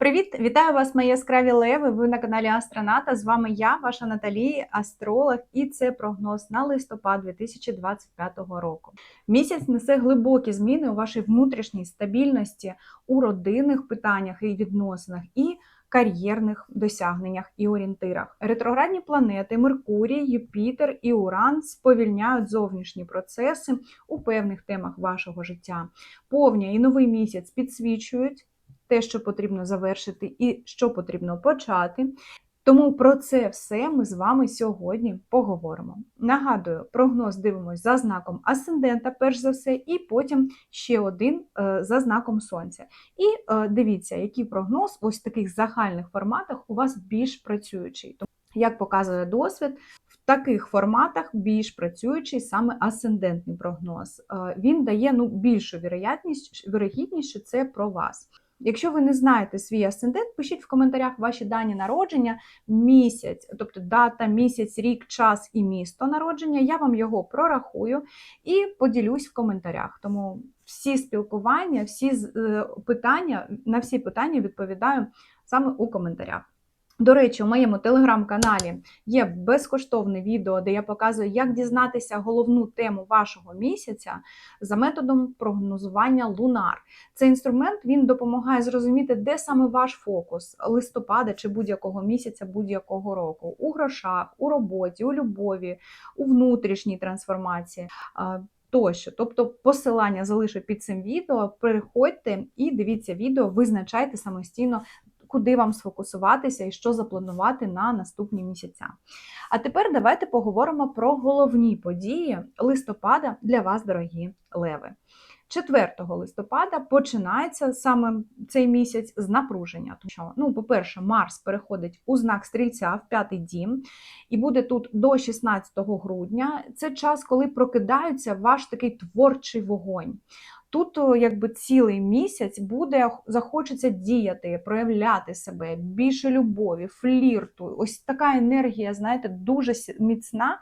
Привіт! Вітаю вас, мої яскраві леви. Ви на каналі Астроната. З вами я, ваша Наталі, астролог, і це прогноз на листопад 2025 року. Місяць несе глибокі зміни у вашій внутрішній стабільності, у родинних питаннях і відносинах і кар'єрних досягненнях і орієнтирах. Ретроградні планети Меркурій, Юпітер і Уран сповільняють зовнішні процеси у певних темах вашого життя. Повня і новий місяць підсвічують те, що потрібно завершити, і що потрібно почати. Тому про це все ми з вами сьогодні поговоримо. Нагадую, прогноз дивимось за знаком асцендента, перш за все, і потім ще один е, за знаком сонця. І е, дивіться, який прогноз ось в таких загальних форматах у вас більш працюючий. Тому, як показує досвід, в таких форматах більш працюючий саме асцендентний прогноз. Е, Він дає ну, більшу вірогідність, що це про вас. Якщо ви не знаєте свій асцендент, пишіть в коментарях ваші дані народження, місяць, тобто дата, місяць, рік, час і місто народження. Я вам його прорахую і поділюсь в коментарях. Тому всі спілкування, всі е, питання, на всі питання відповідаю саме у коментарях. До речі, у моєму телеграм-каналі є безкоштовне відео, де я показую, як дізнатися головну тему вашого місяця за методом прогнозування Лунар. Цей інструмент він допомагає зрозуміти, де саме ваш фокус листопада чи будь-якого місяця, будь-якого року, у грошах, у роботі, у любові, у внутрішній трансформації. Тощо, тобто посилання залишу під цим відео. Переходьте і дивіться відео, визначайте самостійно куди вам сфокусуватися і що запланувати на наступні місяця. А тепер давайте поговоримо про головні події листопада для вас, дорогі леви. 4 листопада починається саме цей місяць з напруження. Тому що, ну, по-перше, Марс переходить у знак стрільця в п'ятий дім, і буде тут до 16 грудня. Це час, коли прокидається ваш такий творчий вогонь. Тут якби цілий місяць буде захочеться діяти, проявляти себе, більше любові, флірту. Ось така енергія, знаєте, дуже міцна,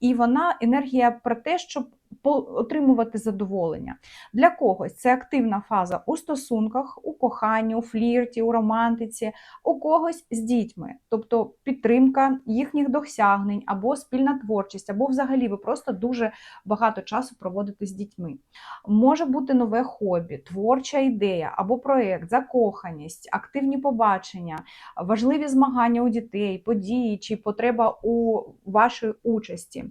і вона енергія про те, щоб отримувати задоволення. Для когось це активна фаза у стосунках, у коханні, у флірті, у романтиці, у когось з дітьми, тобто підтримка їхніх досягнень, або спільна творчість, або взагалі ви просто дуже багато часу проводите з дітьми. Може бути нове хобі, творча ідея або проєкт, закоханість, активні побачення, важливі змагання у дітей, події чи потреба у вашій участі.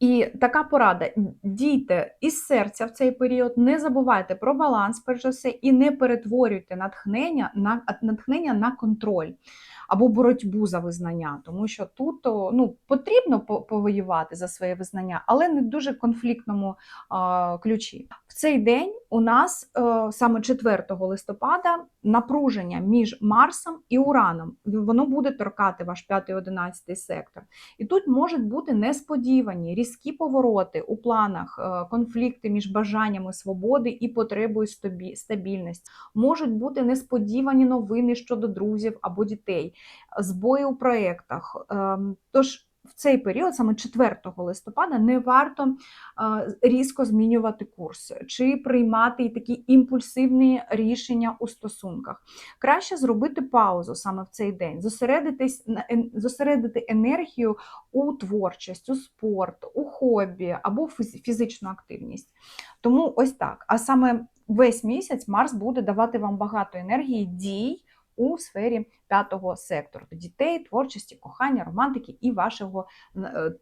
І така порада: дійте із серця в цей період, не забувайте про баланс, перш за все, і не перетворюйте натхнення на натхнення на контроль або боротьбу за визнання, тому що тут ну, потрібно повоювати за своє визнання, але не в дуже конфліктному ключі. В цей день у нас е, саме 4 листопада напруження між Марсом і Ураном. Воно буде торкати ваш 5-11 сектор. І тут можуть бути несподівані різкі повороти у планах, е, конфлікти між бажаннями свободи і потребою стабільності. Можуть бути несподівані новини щодо друзів або дітей збої у проєктах. Ем, тож в цей період, саме 4 листопада, не варто різко змінювати курс чи приймати такі імпульсивні рішення у стосунках. Краще зробити паузу саме в цей день, зосередитись зосередити енергію у творчість, у спорт, у хобі або фізичну активність. Тому ось так. А саме весь місяць Марс буде давати вам багато енергії, дій у сфері п'ятого сектору дітей, творчості, кохання, романтики і вашого е,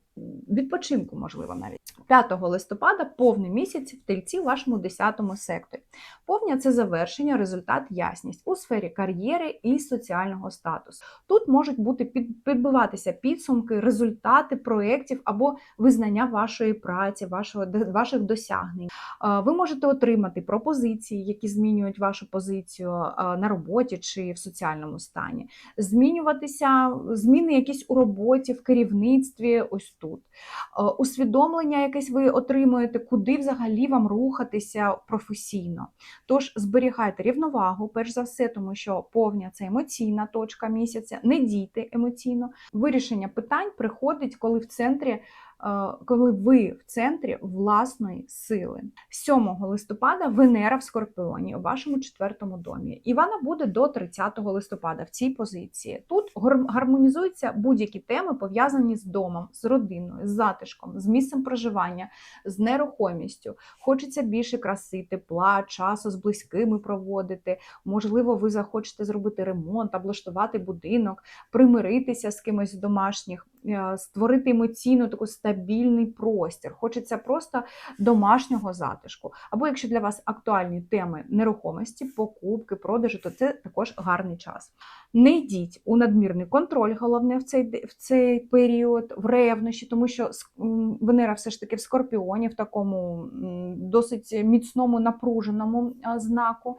відпочинку, можливо, навіть 5 листопада повний місяць в тельці в вашому 10 секторі. Повня це завершення, результат, ясність у сфері кар'єри і соціального статусу. Тут можуть бути підбиватися підсумки, результати проєктів або визнання вашої праці, вашого, ваших досягнень. Ви можете отримати пропозиції, які змінюють вашу позицію на роботі чи в соціальному стані, змінюватися, зміни якісь у роботі, в керівництві. ось тут. Е, усвідомлення якесь ви отримуєте, куди взагалі вам рухатися професійно. Тож зберігайте рівновагу, перш за все, тому що повня це емоційна точка місяця, не дійте емоційно. Вирішення питань приходить, коли в центрі коли ви в центрі власної сили. 7 листопада Венера в Скорпіоні у вашому четвертому домі. І вона буде до 30 листопада в цій позиції. Тут гар- гармонізуються будь-які теми, пов'язані з домом, з родиною, з затишком, з місцем проживання, з нерухомістю. Хочеться більше краси, тепла, часу з близькими проводити. Можливо, ви захочете зробити ремонт, облаштувати будинок, примиритися з кимось з домашніх, е, створити емоційно таку стабільний простір. Хочеться просто домашнього затишку. Або якщо для вас актуальні теми нерухомості, покупки, продажу, то це також гарний час. Не йдіть у надмірний контроль, головне в цей, в цей період, в ревнощі, тому що Венера все ж таки в скорпіоні, в такому досить міцному, напруженому знаку,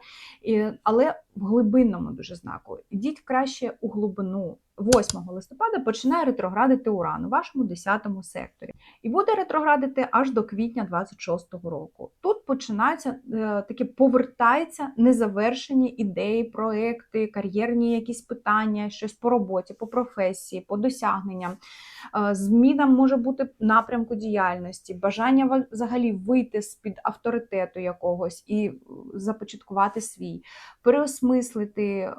але в глибинному дуже знаку. Йдіть краще у глибину. 8 листопада починає ретроградити Уран у вашому 10 секторі. І буде ретроградити аж до квітня 26-го року. Тут починаються е, такі повертаються незавершені ідеї, проекти, кар'єрні якісь питання, щось по роботі, по професії, по досягненням. Е, Зміна може бути напрямку діяльності, бажання взагалі вийти з під авторитету якогось і е, започаткувати свій, переосмислити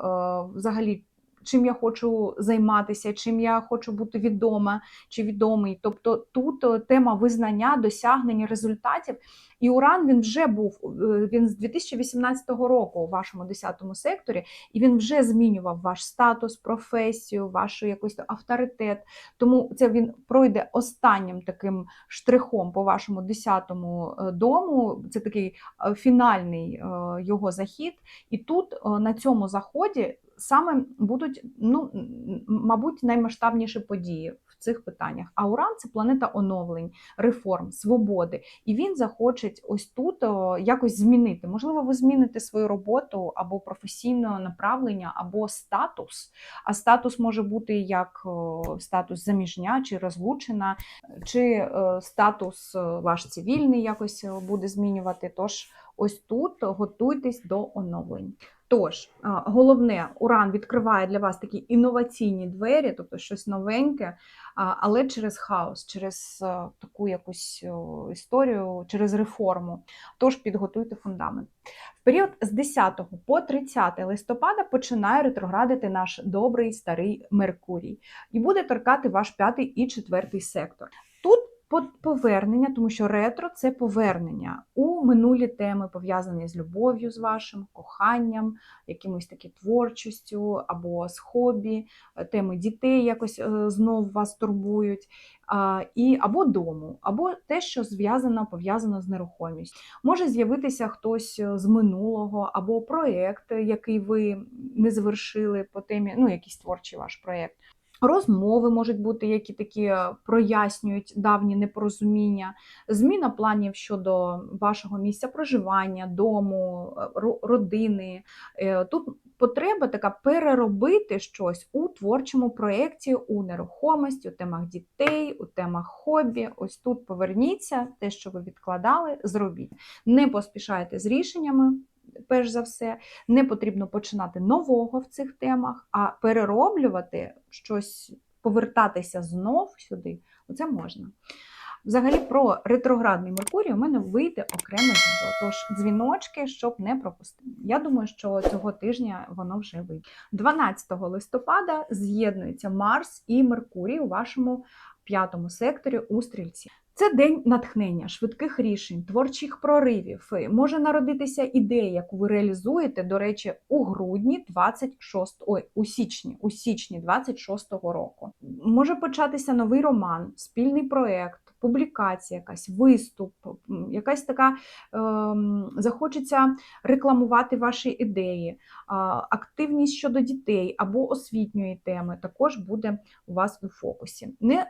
взагалі. Чим я хочу займатися, чим я хочу бути відома чи відомий. Тобто тут е, тема визнання, досягнення результатів. І Уран він вже був е, він з 2018 року у вашому 10 секторі, і він вже змінював ваш статус, професію, ваш якийсь авторитет. Тому це він пройде останнім таким штрихом по вашому 10-му е, дому. Це такий фінальний його захід. І тут на цьому заході саме будуть, ну, мабуть, наймасштабніші події в цих питаннях. А Уран це планета оновлень, реформ, свободи. І він захоче ось тут якось змінити. Можливо, ви зміните свою роботу або професійне направлення, або статус. А статус може бути як статус заміжня чи розлучена, чи е, статус е, ваш цивільний якось е, буде змінювати. Тож ось тут готуйтесь до оновлень. Тож, головне, Уран відкриває для вас такі інноваційні двері, тобто щось новеньке, але через хаос, через е, таку якусь історію, через реформу. Тож підготуйте фундамент. В період з 10 по 30 листопада починає ретроградити наш добрий старий Меркурій і буде торкати ваш п'ятий і четвертий сектор. Тут повернення, тому що ретро це повернення у минулі теми, пов'язані з любов'ю з вашим, коханням, якимось таки творчістю або з хобі, е, теми дітей якось е, знов вас турбують, і або дому, або те, що зв'язано, пов'язано з нерухомістю. Може з'явитися хтось е, з минулого, або проєкт, який ви не завершили по темі, ну якийсь творчий ваш проєкт. Розмови можуть бути, які такі е, прояснюють давні непорозуміння, зміна планів щодо вашого місця проживання, дому, е, родини. Е, Тут потреба така переробити щось у творчому проєкті, у нерухомості, у темах дітей, у темах хобі. Ось тут поверніться, те, що ви відкладали, зробіть. Не поспішайте з рішеннями. Перш за все, не потрібно починати нового в цих темах, а перероблювати щось, повертатися знов сюди. Оце можна. Взагалі, про ретроградний Меркурій у мене вийде окреме відео. Тож дзвіночки, щоб не пропустити. Я думаю, що цього тижня воно вже вийде. 12 листопада з'єднуються Марс і Меркурій у вашому п'ятому секторі у стрільці. Це день натхнення, швидких рішень, творчих проривів. Може народитися ідея, яку ви реалізуєте, до речі, у грудні 26, ой, у січні, у січні 26-го року. Може початися новий роман, спільний проект, публікація, якась виступ, якась така ем, захочеться рекламувати ваші ідеї, а, активність щодо дітей або освітньої теми також буде у вас у фокусі. Не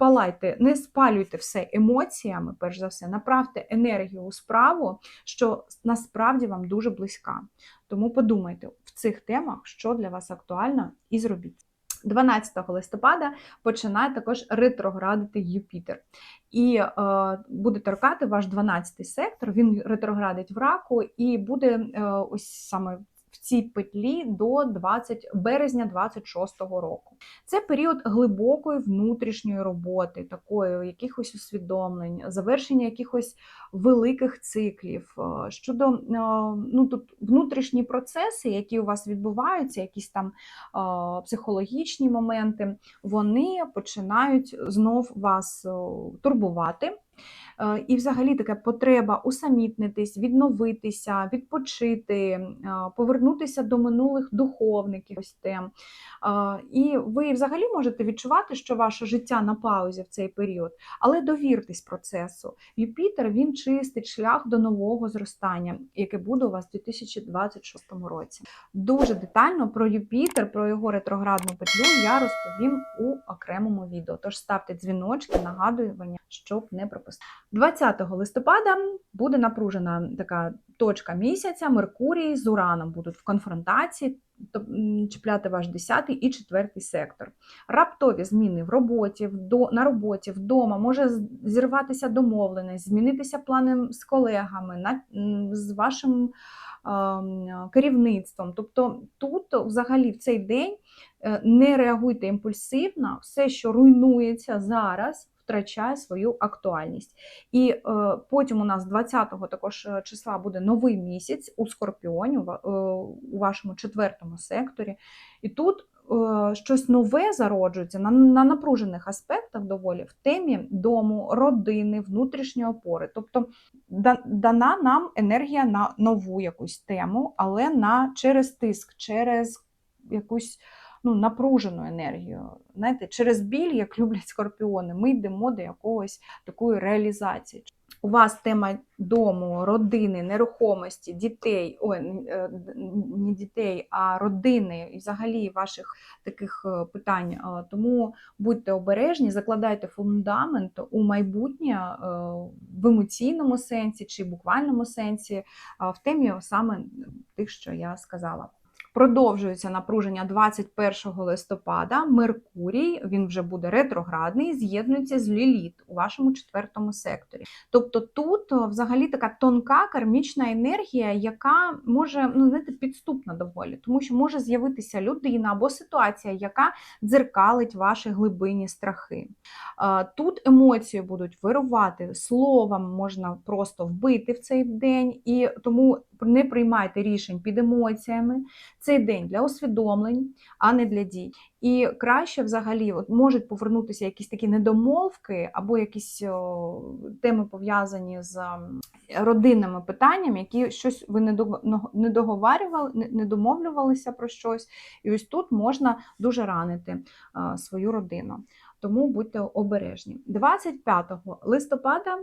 палайте, не спалюйте все емоціями, перш за все, направте енергію у справу, що насправді вам дуже близька. Тому подумайте в цих темах, що для вас актуально, і зробіть. 12 листопада починає також ретроградити Юпітер. І е, буде торкати ваш 12 сектор, він ретроградить в раку, і буде е, ось саме цій петлі до 20 березня 26-го року. Це період глибокої внутрішньої роботи, такої якихось усвідомлень, завершення якихось великих циклів. Е, Щодо е, ну тут внутрішні процеси, які у вас відбуваються, якісь там е, психологічні моменти, вони починають знов вас турбувати. Е, І, взагалі, така потреба усамітнитись, відновитися, відпочити, е, повернутися до минулих духовних якихось тем. Е, І ви взагалі можете відчувати, що ваше життя на паузі в цей період, але довіртесь процесу. Юпітер він чистить шлях до нового зростання, яке буде у вас у 2026 році. Дуже детально про Юпітер, про його ретроградну петлю я розповім у окремому відео. Тож ставте дзвіночки, нагадування, щоб не пропустити. 20 листопада буде напружена така точка місяця. Меркурій з Ураном будуть в конфронтації. Чіпляти ваш 10 і 4 сектор. Раптові зміни в роботі, вдо- на роботі, вдома може зірватися домовленість, змінитися плани з колегами, на, з вашим керівництвом. Тобто тут взагалі в цей день е, не реагуйте імпульсивно, все, що руйнується зараз, втрачає свою актуальність. І е, потім у нас 20-го також е, числа буде новий місяць у Скорпіоні, у е, вашому четвертому секторі. І тут щось нове зароджується на, на напружених аспектах доволі в темі дому, родини, внутрішньої опори. Тобто да- дана нам енергія на нову якусь тему, але на через тиск, через якусь ну, напружену енергію. Знаєте, через біль, як люблять скорпіони, ми йдемо до якогось такої реалізації. У вас тема дому, родини, нерухомості, дітей, ой, е, не дітей, а родини і взагалі ваших таких е, питань. Тому будьте обережні, закладайте фундамент у майбутнє е, в емоційному сенсі чи буквальному сенсі, в темі саме тих, що я сказала. Продовжується напруження 21 листопада. Меркурій, він вже буде ретроградний, з'єднується з Ліліт у вашому четвертому секторі. Тобто тут взагалі така тонка кармічна енергія, яка може ну, знаєте, підступна доволі, тому що може з'явитися людина або ситуація, яка дзеркалить ваші глибинні страхи. Е, Тут емоції будуть вирувати, словом можна просто вбити в цей день, і тому не приймайте рішень під емоціями. Цей день для усвідомлень, а не для дій. І краще взагалі от можуть повернутися якісь такі недомовки або якісь о, теми пов'язані з родинними питаннями, які щось ви не дого- не договарювали, не домовлювалися про щось. І ось тут можна дуже ранити свою родину. Тому будьте обережні. 25 листопада.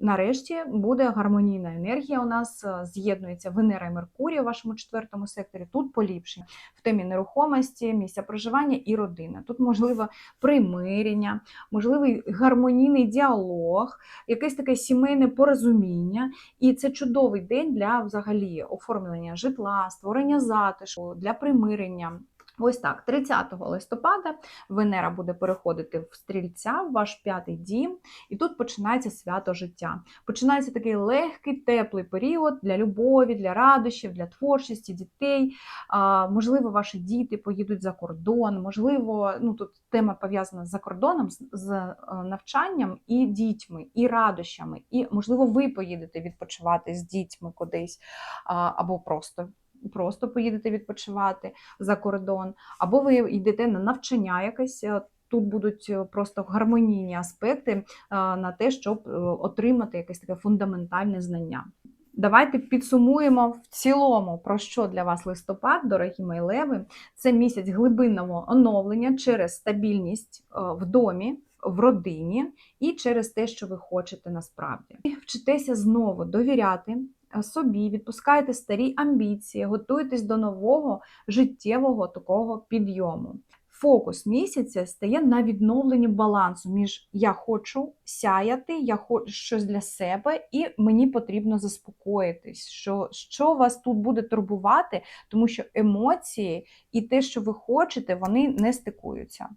Нарешті буде гармонійна енергія. У нас е, з'єднується Венера і Меркурій у вашому четвертому секторі. Тут поліпшення в темі нерухомості, місця проживання і родини. Тут можливо примирення, можливий гармонійний діалог, якесь таке сімейне порозуміння. І це чудовий день для взагалі оформлення житла, створення затишку, для примирення. Ось так, 30 листопада Венера буде переходити в стрільця, в ваш п'ятий дім, і тут починається свято життя. Починається такий легкий, теплий період для любові, для радощів, для творчості, дітей. А, можливо, ваші діти поїдуть за кордон, можливо, ну тут тема пов'язана з закордоном, з, е, навчанням і дітьми, і радощами. І, можливо, ви поїдете відпочивати з дітьми кудись, або просто. Просто поїдете відпочивати за кордон, або ви йдете на навчання якесь. е, Тут будуть е, просто гармонійні аспекти е, на те, щоб отримати якесь таке фундаментальне знання. Давайте підсумуємо в цілому, про що для вас листопад, дорогі мої леви. Це місяць глибинного оновлення через стабільність в домі, в родині і через те, що ви хочете насправді. Вчитеся знову довіряти собі, відпускаєте старі амбіції, готуєтесь до нового життєвого такого підйому. Фокус місяця стає на відновленні балансу між я хочу сяяти, я хочу щось для себе, і мені потрібно заспокоїтись, що, що вас тут буде турбувати, тому що емоції і те, що ви хочете, вони не стикуються.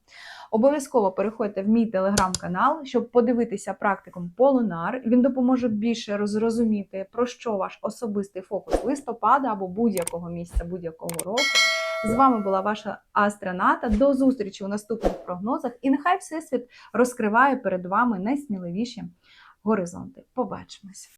Обов'язково переходьте в мій телеграм-канал, щоб подивитися практикум Полунар. Він допоможе більше зрозуміти, про що ваш особистий фокус листопада або будь-якого місяця, будь-якого року. З вами була ваша астроната. До зустрічі у наступних прогнозах. І нехай Всесвіт розкриває перед вами найсміливіші горизонти. Побачимось!